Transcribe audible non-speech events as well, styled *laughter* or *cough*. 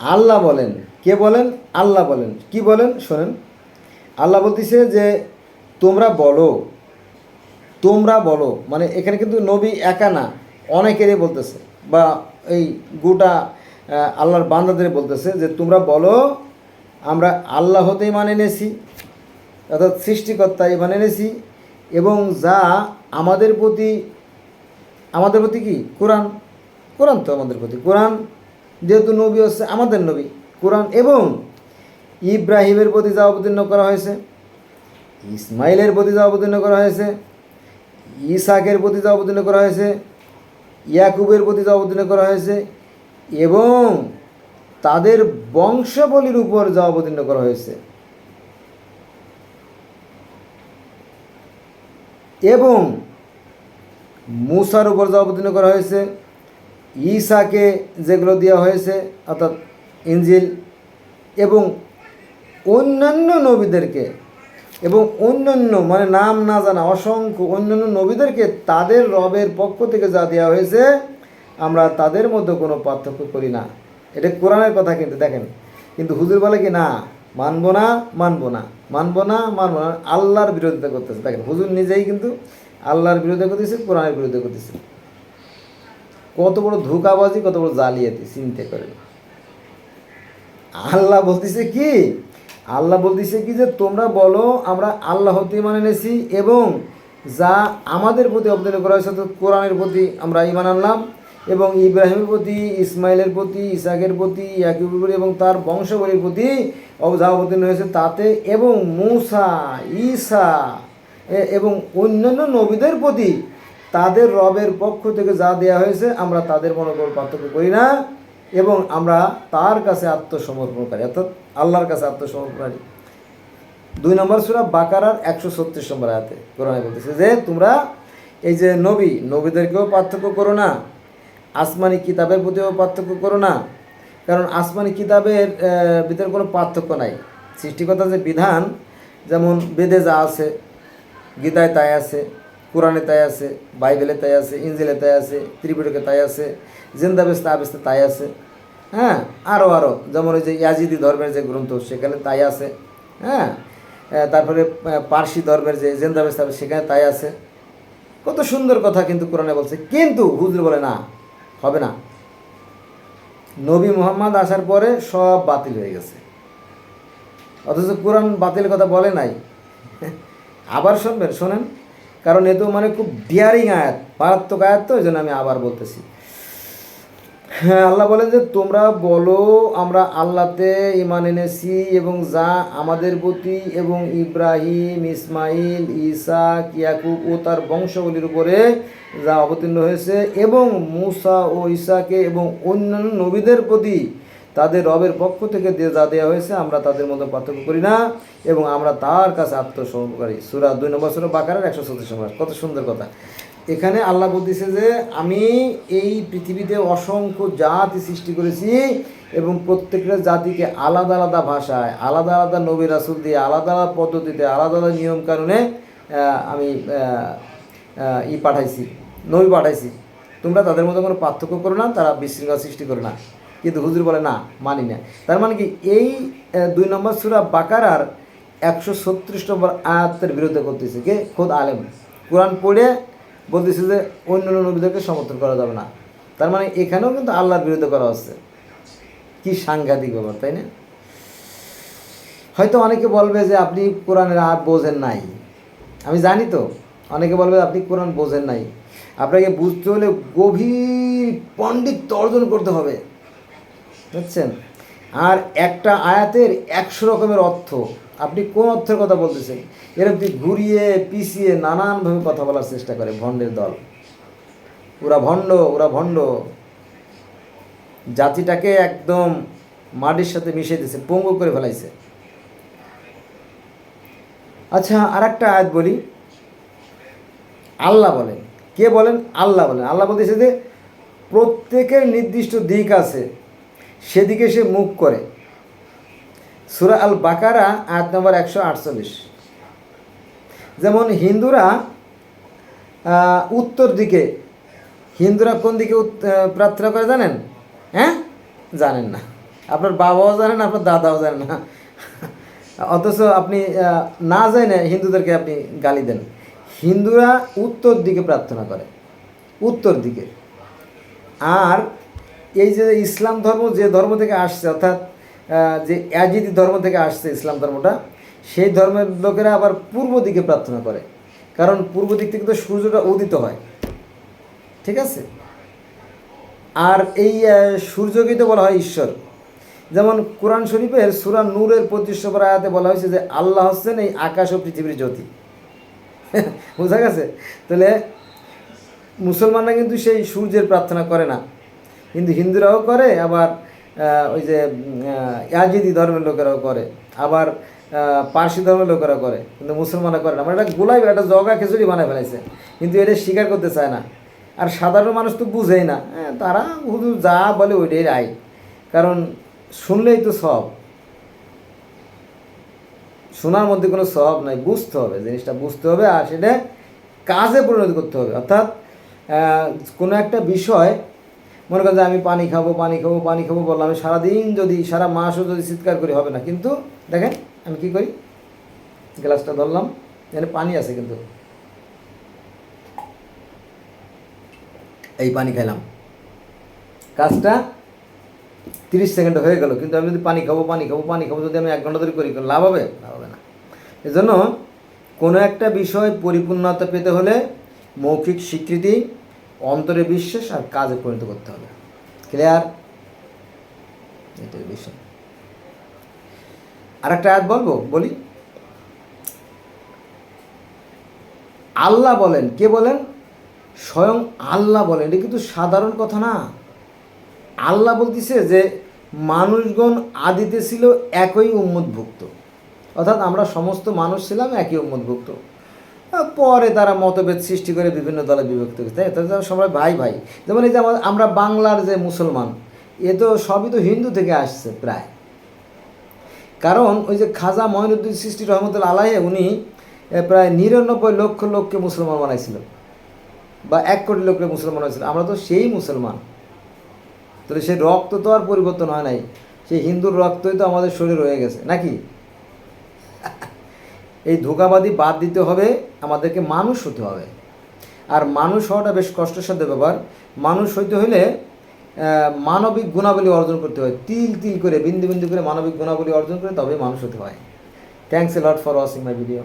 আল্লাহ বলেন। কে বলেন? আল্লাহ বলেন। কি বলেন? শোনেন। আল্লাহ বলতেছে যে, তোমরা বলো। তোমরা বলো। মানে এখানে কিন্তু নবী একা না, অনেকেরই বলতেছে। বা এই গোটা আল্লাহর বান্দাদের বলতেছে যে, তোমরা বলো, আমরা আল্লাহ হতেই মানে এনেছি, অর্থাৎ সৃষ্টিকর্তাই মানে এনেছি এবং যা আমাদের প্রতি আমাদের প্রতি কি? কোরআন। কোরআন তো আমাদের প্রতি। কোরআন যেহেতু নবী হচ্ছে আমাদের নবী, কোরআন এবং ইব্রাহিমের প্রতি যা অবতীর্ণ করা হয়েছে, ইসমাইলের প্রতি যা অবতীর্ণ করা হয়েছে, ইসাকের প্রতি যা অবতীর্ণ করা হয়েছে, ইয়াকুবের প্রতি যা অবতীর্ণ করা হয়েছে এবং তাদের বংশাবলীর উপর যা অবতীর্ণ করা হয়েছে। এবং মুসার উপর যা অবতীর্ণ করা হয়েছে ঈসাকে যেগুলো দেওয়া হয়েছে, অর্থাৎ ইঞ্জিল এবং অন্যান্য নবীদেরকে, এবং অন্যান্য মানে নাম না জানা, অসংখ্য অন্যান্য নবীদেরকে তাদের রবের পক্ষ থেকে যা দেওয়া হয়েছে, আমরা তাদের মধ্যে কোনো পার্থক্য করি না। এটা কোরআনের কথা কিন্তু, দেখেন। কিন্তু হুজুর বলে কি, না, মানব না মানব না মানব না মানব না। আল্লাহর বিরোধিতা করতেছে। দেখেন, হুজুর নিজেই কিন্তু আল্লাহর বিরোধিতা করতেছে, কোরআনের বিরোধিতা করতেছে। কত বড় ধোকাবাজি, কত বড় জালিয়াতি, চিন্তা করেন আল্লাহ বলতেছে কি? আল্লাহ বলতেছে কি যে, তোমরা বলো, আমরা আল্লাহ হতে মানে এনেছি এবং যা আমাদের প্রতি অবদান করা হয়েছে, অর্থাৎ কোরআনের প্রতি আমরা ইমান আনলাম এবং ইব্রাহিমের প্রতি, ইসমাইলের প্রতি, ইসাকের প্রতি, ইয়াকুবের এবং তার বংশাবলীর প্রতি অব- যা অবতীর্ণ হয়েছে তাতে এবং মুসা এ- এবং অন্যান্য নবীদের প্রতি তাদের রবের পক্ষ থেকে যা দেয়া হয়েছে, আমরা তাদের মনোবল পার্থক্য করি না এবং আমরা তার কাছে আত্মসমর্পণকারী, অর্থাৎ আল্লাহর কাছে আত্মসমর্পণকারী। দুই নম্বর সুরা বাকারার একশো ছত্রিশ নম্বর আয়াতে কোরআনে বলতেছে যে, তোমরা এই যে নবী, নবীদেরকেও পার্থক্য করো না, আসমানি কিতাবের প্রতিও পার্থক্য করো না, কারণ আসমানি কিতাবের ভিতরে কোনো পার্থক্য নাই। সৃষ্টিকর্তার যে বিধান, যেমন বেদে যা আছে, গীতায় তাই আছে কোরআনে তাই আছে, বাইবেলে তাই আছে ইঞ্জিলে তাই আছে ত্রিপিটকে তাই আছে জিন্দাবেস্ত আবেস্তে তাই আছে। হ্যাঁ আরও আরও যেমন ওই যে ইয়াজিদি ধর্মের যে গ্রন্থ, সেখানে তাই আছে। হ্যাঁ তারপরে পার্সি ধর্মের যে জিন্দাবেস্ত সেখানে তাই আছে। কত সুন্দর কথা কিন্তু কোরআনে বলছে। কিন্তু হুজুর বলে, না, হবে না। নবী মোহাম্মদ আসার পরে সব বাতিল হয়ে গেছে। অথচ কোরআন বাতিলের কথা বলে নাই। আবার শুনবেন, শোনেন। কারণ এ তো মানে খুব ডিয়ারিং আয়াত, মারাত্মক আয়াত তো ওই জন্য আমি আবার বলতেছি। হ্যাঁ আল্লাহ বলেন যে, তোমরা বলো, আমরা আল্লাহতে ইমান এনেছি এবং যা আমাদের প্রতি এবং ইব্রাহিম, ইসমাইল ইসাক ইয়াকুব ও তার বংশগুলির উপরে যা অবতীর্ণ হয়েছে এবং মুসা ও ইসাকে এবং অন্যান্য নবীদের প্রতি তাদের রবের পক্ষ থেকে যে দেওয়া হয়েছে, আমরা তাদের মধ্যে পার্থক্য করি না এবং আমরা তার কাছে আত্মসমর্পণকারী সুরা দুই নম্বর সুরা বাকারের একশো সত্তর নম্বর। কত সুন্দর কথা। এখানে আল্লাহ বলতেছে যে, আমি এই পৃথিবীতে অসংখ্য জাতি সৃষ্টি করেছি এবং প্রত্যেকটা জাতিকে আলাদা আলাদা ভাষায়, আলাদা আলাদা নবী রাসুল দিয়ে, আলাদা আলাদা পদ্ধতিতে, আলাদা আলাদা নিয়ম কারণে আমি ই পাঠাইছি, নবী পাঠাইছি। তোমরা তাদের মধ্যে কোনো পার্থক্য করো না, তারা বিশৃঙ্খলা সৃষ্টি করো না। কিন্তু হুজুর বলে, না, মানি না। তার মানে কি, এই দুই নম্বর সুরা বাকারার একশো ছত্রিশ নম্বর আয়াতের বিরুদ্ধে করতেছে কে? খোদ আলেম। কোরআন পড়ে বলতেছে যে, অন্য নবীদেরকে সমর্থন করা যাবে না। তার মানে এখানেও কিন্তু আল্লাহর বিরুদ্ধে করা হচ্ছে। কি সাংঘাতিক ব্যাপার, তাই না? হয়তো অনেকে বলবে যে, আপনি কোরআনের আর বোঝেন নাই। আমি জানি তো, অনেকে বলবে, আপনি কোরআন বোঝেন নাই। আপনাকে বুঝতে হলে গভীর পণ্ডিত অর্জন করতে হবে। বুঝছেন? আর একটা আয়াতের একশো রকমের অর্থ। আপনি কোন অর্থের কথা বলতেছেন? এরকম ঘুরিয়ে, পিছিয়ে, নানানভাবে কথা বলার চেষ্টা করে, ভণ্ডের দল। ওরা ভণ্ড ওরা ভণ্ড। জাতিটাকে একদম মাটির সাথে মিশিয়ে দিয়েছে, পঙ্গু করে ফেলাইছে। আচ্ছা আর একটা আয়াত বলি। আল্লাহ বলেন। কে বলেন? আল্লাহ বলেন। আল্লাহ বলতেছে যে, প্রত্যেকের নির্দিষ্ট দিক আছে। সেদিকে সে মুখ করে। সুরা আল বাকারা আয়াত নম্বর একশো আটচল্লিশ। যেমন হিন্দুরা উত্তর দিকে, হিন্দুরা কোন দিকে প্রার্থনা করে জানেন? হ্যাঁ? জানেন না। আপনার বাবাও জানে না, আপনার দাদাও জানে না। অথচ আপনি না জেনে হিন্দুদেরকে আপনি গালি দেন। হিন্দুরা উত্তর দিকে প্রার্থনা করে। উত্তর দিকে। আর এই যে ইসলাম ধর্ম যে ধর্ম থেকে আসছে, অর্থাৎ যে অ্যাজিদি ধর্ম থেকে আসছে ইসলাম ধর্মটা, সেই ধর্মের লোকেরা আবার পূর্ব দিকে প্রার্থনা করে। কারণ পূর্ব দিক থেকে তো সূর্যটা উদিত হয়। ঠিক আছে? আর এই সূর্যকেই তো বলা হয় ঈশ্বর। যেমন কোরআন শরীফের সুরা নূরের পঁচিশ নম্বর আয়াতে বলা হয়েছে যে, আল্লাহ হচ্ছেন এই আকাশ ও পৃথিবীর জ্যোতি। *laughs* বোঝা গেছে? তাহলে মুসলমানরা কিন্তু সেই সূর্যের প্রার্থনা করে না। কিন্তু হিন্দুরাও করে আবার ওই যে ইয়াজিদি ধর্মের লোকেরাও করে আবার পার্সি ধর্মের লোকেরা করে কিন্তু মুসলমানরা করে না। মানে একটা গোলাই একটা জগা খিচুড়ি বানায় ফেলাইছে কিন্তু এটা স্বীকার করতে চায় না। আর সাধারণ মানুষ তো বুঝেই না হ্যাঁ, তারা শুধু যা বলে ওইটাই রায় কারণ শুনলেই তো সব। শোনার মধ্যে কোনো সব নাই বুঝতে হবে জিনিসটা বুঝতে হবে আর সেটা কাজে পরিণত করতে হবে। অর্থাৎ কোনো একটা বিষয় মনে করেন যে আমি পানি খাব পানি খাব পানি খাব বললাম, আমি সারাদিন যদি, সারা মাসও যদি চিৎকার করি হবে না। কিন্তু দেখেন, আমি কি করি? গ্লাসটা ধরলাম, এখানে পানি আছে কিন্তু। এই পানি খাইলাম। কাজটা তিরিশ সেকেন্ড হয়ে গেল, কিন্তু আমি যদি পানি খাব পানি খাব পানি খাব যদি আমি এক ঘণ্টা ধরে করি লাভ হবে? লাভ হবে না। এজন্য কোনো একটা বিষয় পরিপূর্ণতা পেতে হলে মৌখিক স্বীকৃতি অন্তরে বিশ্বাস আর কাজে পরিণত করতে হবে। ক্লিয়ার আর একটা আয়াত বলব? বলি? আল্লাহ বলেন। কে বলেন? স্বয়ং আল্লাহ বলেন। এটা কিন্তু সাধারণ কথা না। আল্লাহ বলতেছে যে, মানুষগণ আদিতে ছিল একই উম্মতভুক্ত। অর্থাৎ আমরা সমস্ত মানুষ ছিলাম একই উম্মতভুক্ত। পরে তারা মতভেদ সৃষ্টি করে বিভিন্ন দলে বিভক্ত হয়েছে, তাই তাদের সবাই ভাই ভাই। যেমন এই যে আমরা বাংলার যে মুসলমান, এ তো সবই তো হিন্দু থেকে আসছে প্রায়। কারণ ওই যে খাজা মঈনুদ্দিন সৃষ্টি রহমতুল্লা আলাহে উনি প্রায় নিরানব্বই লক্ষ লোককে মুসলমান বানাইছিল। বা এক কোটি লোককে মুসলমান বানাইছিল। আমরা তো সেই মুসলমান। তাহলে সেই রক্ত তো আর পরিবর্তন হয় নাই। সেই হিন্দুর রক্তই তো আমাদের শরীর হয়ে গেছে, নাকি? এই ধোকাবাদী বাদ দিতে হবে, আমাদেরকে মানুষ হতে হবে। আর মানুষ হওয়াটা বেশ কষ্টসাধ্য ব্যাপার। মানুষ হইতে হলে মানবিক গুণাবলী অর্জন করতে হয়। তিল তিল করে, বিন্দু বিন্দু করে মানবিক গুণাবলী অর্জন করে তবে মানুষ হতে হয়। Thanks a lot for watching my video